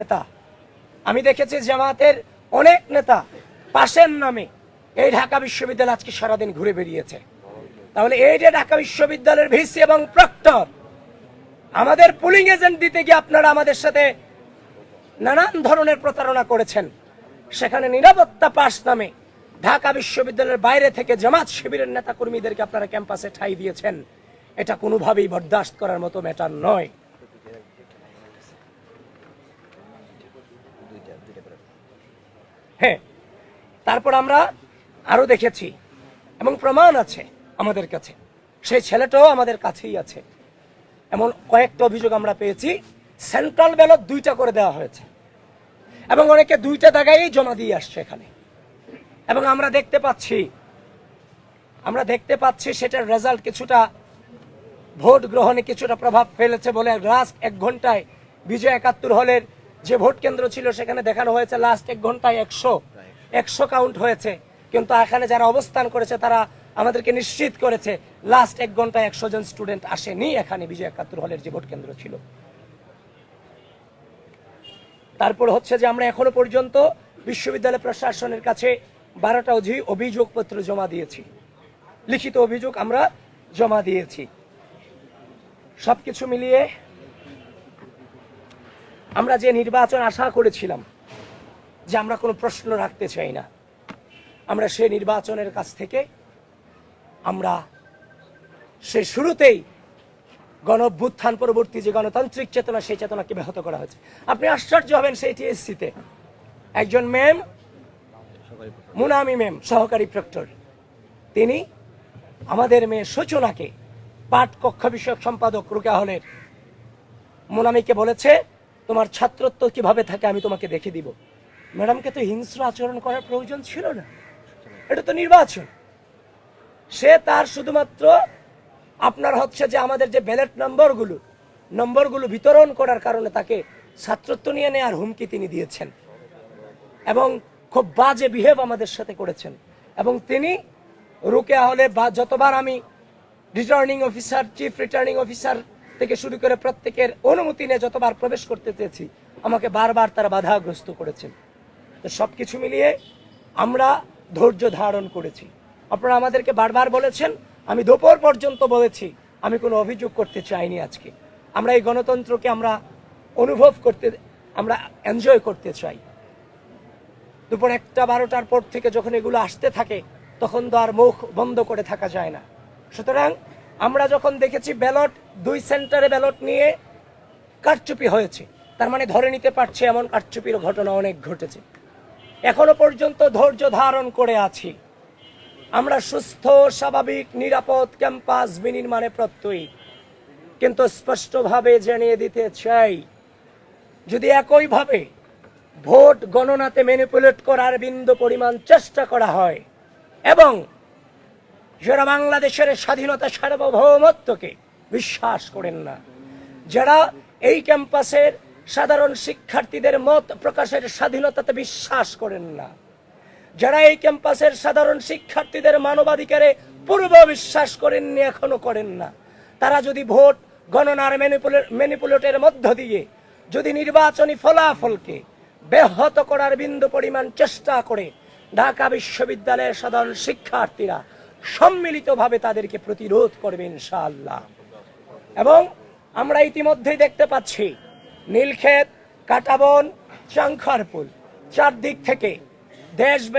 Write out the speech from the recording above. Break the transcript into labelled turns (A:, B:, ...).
A: নেতা। আমি দেখেছি জামাতের অনেক নেতা পাশের নামে এই ঢাকা বিশ্ববিদ্যালয় আজকে সারাদিন ঘুরে বেরিয়েছে তাহলে এই যে ঢাকা বিশ্ববিদ্যালয়ের ভিসি এবং প্রক্টর, আমাদের পুলিং এজেন্ট দিতে গিয়ে আপনারা আমাদের সাথে নানান ধরনের প্রতারণা করেছেন। সেখানে নিরাপত্তা পাস নামে ঢাকা বিশ্ববিদ্যালয়ের বাইরে থেকে জামাত শিবিরের নেতা কর্মীদেরকে আপনারা ক্যাম্পাসে ঠাই দিয়েছেন। এটা কোনোভাবেই বরদাস্ত করার মতো ম্যাটার নয়। হ্যাঁ তারপর আমরা আরও দেখেছি এবং প্রমাণ আছে আমাদের কাছে। সেই ছেলেটাও আমাদের কাছেই আছে। এমন কয়েকটা অভিযোগ আমরা পেয়েছি, সেন্ট্রাল ব্যালট দুইটা করে দেওয়া হয়েছে। এবং অনেকে দুইটা জায়গায় জমা দিয়ে আসছে এখানে। এবং আমরা দেখতে পাচ্ছি, আমরা দেখতে পাচ্ছি সেটার রেজাল্ট কিছুটা, ভোট গ্রহণে কিছুটা প্রভাব ফেলেছে বলে লাস্ট এক ঘন্টায় বিজয় একাত্তর হলের যে ভোট কেন্দ্র ছিল সেখানে দেখানো হয়েছে লাস্ট এক ঘন্টায় একশো। একশো কাউন্ট হয়েছে। কিন্তু এখানে যারা অবস্থান করেছে তারা আমাদেরকে নিশ্চিত করেছে লাস্ট এক ঘন্টায় একশো জন স্টুডেন্ট আসেনি এখানে বিজয় একাত্তর হলের যে ভোট কেন্দ্র ছিল। তারপর হচ্ছে যে আমরা এখনও পর্যন্ত বিশ্ববিদ্যালয় প্রশাসনের কাছে বারোটা অধি অভিযোগপত্র জমা দিয়েছি। লিখিত অভিযোগ আমরা জমা দিয়েছি। সবকিছু মিলিয়ে আমরা যে নির্বাচন আশা করেছিলাম যে আমরা কোনো প্রশ্ন রাখতে চাই না, আমরা সেই নির্বাচনের কাছ থেকে আমরা সে শুরুতেই গণ পরবর্তী যে গণতান্ত্রিক চেতনা, সেই চেতনাকে ব্যাহত করা হয়েছে। আপনি আশ্চর্য হবেন সেই টিএসসিতে। একজন ম্যাম মুনামি ম্যাম সহকারী প্রক্টর তিনি আমাদের মেয়ে সূচনাকে পাঠ কক্ষ বিষয়ক সম্পাদক রুকা হলের মোনামিকে বলেছে তোমার ছাত্রত্ব কীভাবে থাকে আমি তোমাকে দেখে দিব। ম্যাডামকে তো হিংস্র আচরণ করার প্রয়োজন ছিল না। এটা তো নির্বাচন। সে তার শুধুমাত্র আপনার হচ্ছে যে আমাদের যে ব্যালেট নম্বরগুলো নম্বরগুলো বিতরণ করার কারণে তাকে ছাত্রত্ব নিয়ে নেওয়ার হুমকি তিনি দিয়েছেন। এবং খুব বাজে বিহেভ আমাদের সাথে করেছেন। এবং তিনি রুকে হলে বা যতবার আমি returning officer chief returning officer থেকে শুরু করে প্রত্যেকের অনুমতি নিয়ে যতবার প্রবেশ করতে চেয়েছি, আমাকে বারবার তারা বাধাগ্রস্ত করেছেন। তো সব কিছু মিলিয়ে আমরা ধৈর্য ধারণ করেছি। আপনারা আমাদেরকে বারবার বলেছেন, আমি দুপুর পর্যন্ত বলেছি, আমি কোনো অভিযোগ করতে চাইনি আজকে। আমরা এই গণতন্ত্রকে আমরা অনুভব করতে, আমরা এনজয় করতে চাই। দুপুর একটা, বারোটার পর থেকে যখন এগুলো আসতে থাকে, তখন তো আর মুখ বন্ধ করে থাকা যায় না। সুতরাং আমরা যখন দেখেছি ব্যালট, দুই সেন্টারে ব্যালট নিয়ে কারচুপি হয়েছে। তার মানে ধরে নিতে পারছে এমন কারচুপির ঘটনা অনেক ঘটেছে। এখনও পর্যন্ত ধৈর্য ধারণ করে আছি। আমরা সুস্থ, স্বাভাবিক, নিরাপদ ক্যাম্পাস বিনির্মাণে প্রত্যয়ী। কিন্তু স্পষ্টভাবে জানিয়ে দিতে চাই, যদি একইভাবে ভোট গণনাতে ম্যানিপুলেট করার বিন্দু পরিমাণ চেষ্টা করা হয়, এবং যারা বাংলাদেশের স্বাধীনতা সার্বভৌমত্বকে বিশ্বাস করেন না, যারা এই ক্যাম্পাসের সাধারণ শিক্ষার্থীদের মত প্রকাশের স্বাধীনতাতে বিশ্বাস করেন না, যারা এই ক্যাম্পাসের সাধারণ শিক্ষার্থীদের মানবাধিকারে পূর্ব বিশ্বাস করেননি, এখনও করেন না, তারা যদি ভোট গণনার ম্যানিপুলেটের মধ্য দিয়ে যদি নির্বাচনী ফলাফলকে ব্যাহত করার বিন্দু পরিমাণ চেষ্টা করে, ঢাকা বিশ্ববিদ্যালয়ের সাধারণ শিক্ষার্থীরা সম্মিলিতভাবে তাদেরকে প্রতিরোধ করবে ইনশাআল্লাহ। এবং আমরা ইতিমধ্যেই দেখতে পাচ্ছি, নীলক্ষেত, কাটাবন, চাংখারপুল, চারদিক থেকে দেশব্যাপী